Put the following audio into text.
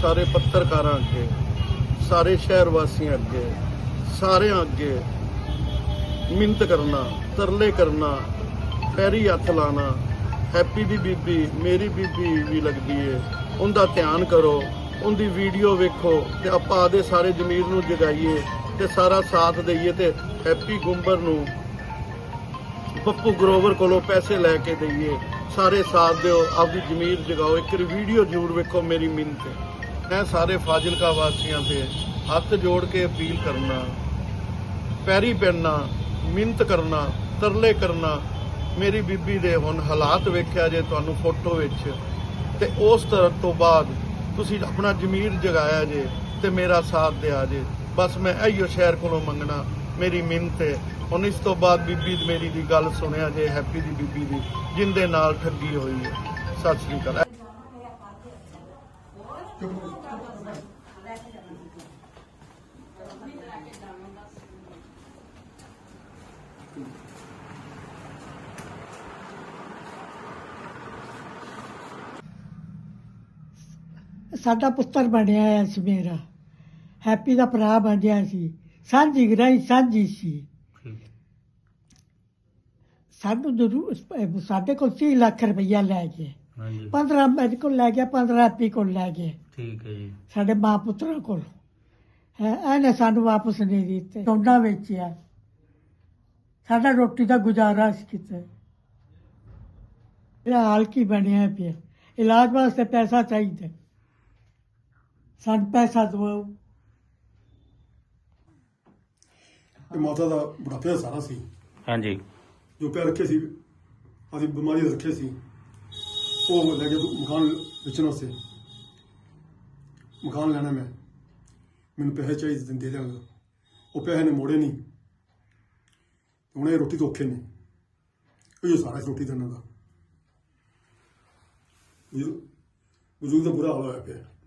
ਸਾਰੇ ਪੱਤਰਕਾਰਾਂ ਅੱਗੇ, ਸਾਰੇ ਸ਼ਹਿਰ ਵਾਸੀਆਂ ਅੱਗੇ, ਸਾਰਿਆਂ ਅੱਗੇ ਮਿਹਨਤ ਕਰਨਾ, ਤਰਲੇ ਕਰਨਾ, ਪੈਰੀ ਹੱਥ ਲਾਣਾ, ਹੈਪੀ ਦੀ ਬੀਬੀ, ਮੇਰੀ ਬੀਬੀ ਵੀ ਲੱਗਦੀ ਏ, ਉਹਦਾ ਧਿਆਨ ਕਰੋ, ਉਹਦੀ ਵੀਡੀਓ ਵੇਖੋ ਤੇ ਆਪਾਂ ਆਦੇ ਸਾਰੇ ਜ਼ਮੀਰ ਨੂੰ ਜਗਾਈਏ ਤੇ ਸਾਰਾ ਸਾਥ ਦਈਏ ਤੇ ਹੈਪੀ ਗੁੰਬਰ ਨੂੰ ਪੱਪੂ ਗਰੋਵਰ ਕੋਲੋਂ ਪੈਸੇ ਲੈ ਕੇ ਦਈਏ, ਸਾਰੇ ਸਾਥ ਦਿਓ, ਆਪਦੀ ਜ਼ਮੀਰ ਜਗਾਓ, ਇੱਕ ਵੀਡੀਓ ਜ਼ਰੂਰ ਵੇਖੋ ਮੇਰੀ ਮਿਹਨਤ ਹੈ ਮੈਂ ਸਾਰੇ ਫਾਜ਼ਿਲਕਾ ਵਾਸੀਆਂ ਤੇ ਹੱਥ ਜੋੜ ਕੇ ਅਪੀਲ ਕਰਨਾ, ਪੈਰੀ ਪੈਣਾ ਮਿਹਨਤ ਕਰਨਾ, ਤਰਲੇ ਕਰਨਾ, ਮੇਰੀ ਬੀਬੀ ਦੇ ਹੁਣ ਹਾਲਾਤ ਵੇਖਿਆ ਜੇ ਤੁਹਾਨੂੰ ਫੋਟੋ ਵਿੱਚ, ਤੇ ਉਸ ਤਰ੍ਹਾਂ ਤੋਂ ਬਾਅਦ ਤੁਸੀਂ ਆਪਣਾ ਜ਼ਮੀਰ ਜਗਾਇਆ ਜੇ ਤੇ ਮੇਰਾ ਸਾਥ ਦਿਆ ਜੇ। ਬਸ ਮੈਂ ਇਹੀਓ ਸ਼ਹਿਰ ਕੋਲੋਂ ਮੰਗਣਾ, ਮੇਰੀ ਮਿਹਨਤ ਹੈ ਹੁਣ ਇਸ ਤੋਂ ਬਾਅਦ ਬੀਬੀ ਮੇਰੀ ਦੀ ਗੱਲ ਸੁਣਿਆ ਜੇ, ਹੈਪੀ ਦੀ ਬੀਬੀ ਦੀ, ਜਿੰਦੇ ਨਾਲ ਠੱਗੀ ਹੋਈ ਹੈ ਸਤਿ ਸ੍ਰੀ ਅਕਾਲ। ਸਾਡਾ ਪੁੱਤਰ ਬਣਿਆ ਹੋਇਆ ਸੀ ਮੇਰਾ। ਹੈਪੀ ਦਾ ਭਰਾ ਬਣਿਆ ਸੀ। ਸਾਂਝੀ ਗਰਾਈ ਸਾਂਝੀ ਸੀ। ਸਾਨੂੰ ਜ਼ਰੂਰ ਸਾਡੇ ਕੋਲ 30 ਲੱਖ ਰੁਪਈਆ ਲੈ ਗਏ ਹਾਂਜੀ। 15 ਮੇਰੇ ਕੋਲ ਲੈ ਗਿਆ 15 ਹੈਪੀ ਕੋਲ ਲੈ ਗਏ। ਠੀਕ ਹੈ ਜੀ। ਸਾਡੇ ਮਾਂ ਪੁੱਤਰਾਂ ਕੋਲ। ਹੈ ਇਹਨੇ ਸਾਨੂੰ ਵਾਪਸ ਨਹੀਂ ਦਿੱਤੇ। ਸੋਨਾ ਵੇਚਿਆ ਸਾਡਾ ਰੋਟੀ ਦਾ ਗੁਜ਼ਾਰਾ ਸੀ ਕਿਤੇ। ਇਹ ਹਾਲ ਕੀ ਬਣਿਆ ਪਿਆ? ਇਲਾਜ ਵਾਸਤੇ ਪੈਸਾ ਚਾਹੀਦਾ। ਸਾਨੂੰ ਪੈਸਾ ਦਿਵਾਓ। ਇਹ ਮਾਤਾ ਦਾ ਬੁਢਾਪੇ ਦਾ ਸਾਰਾ ਸੀ। ਹਾਂਜੀ। ਜੋ ਪਿਆ ਰੱਖੇ ਸੀ ਆਦੀ ਬਿਮਾਰੀ ਰੱਖੇ ਸੀ। ਉਹ ਲੈ ਗਿਆ ਮਕਾਨ ਵੇਚਣ ਵਾਸਤੇ। ਮਕਾਨ ਲੈਣਾ ਮੈਂ। ਮੈਨੂੰ ਪੈਸੇ ਚਾਹੀਦੇ ਤੇ ਦੇ ਦਿਆਂਗਾ ਉਹ ਪੈਸੇ ਨੇ ਮੋੜੇ ਨਹੀਂ। ਹੁਣ ਇਹ ਰੋਟੀ ਧੋਖੇ ਔਖੇ ਨੇ। ਇਹ ਸਾਰਾ ਰੋਟੀ ਦਾ। ਇਹਨਾਂ ਬਜ਼ੁਰਗ ਦਾ ਬੁਰਾ ਹਾਲ ਹੋਇਆ ਪਿਆ।